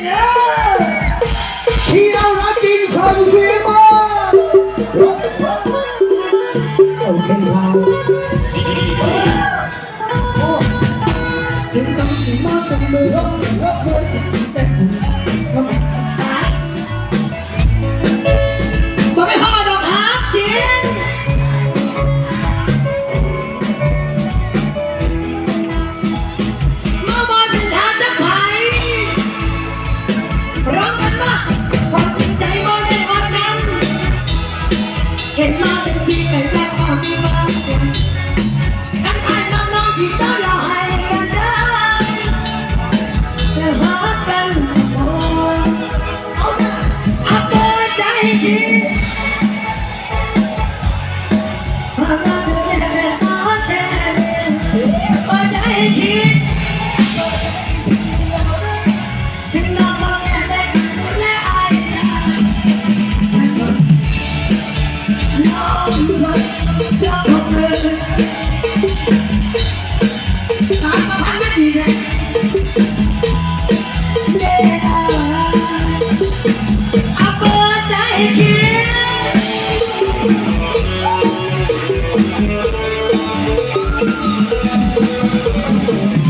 ที่เรารักจริงส่งเสียงมาโอเคครับถึงต้องสิมาเสมอ เป็นสิ่งใดสักอย่ามที่มัน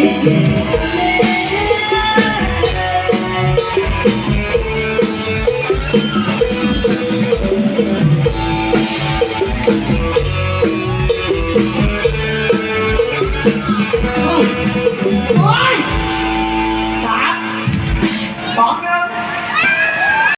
Thank you.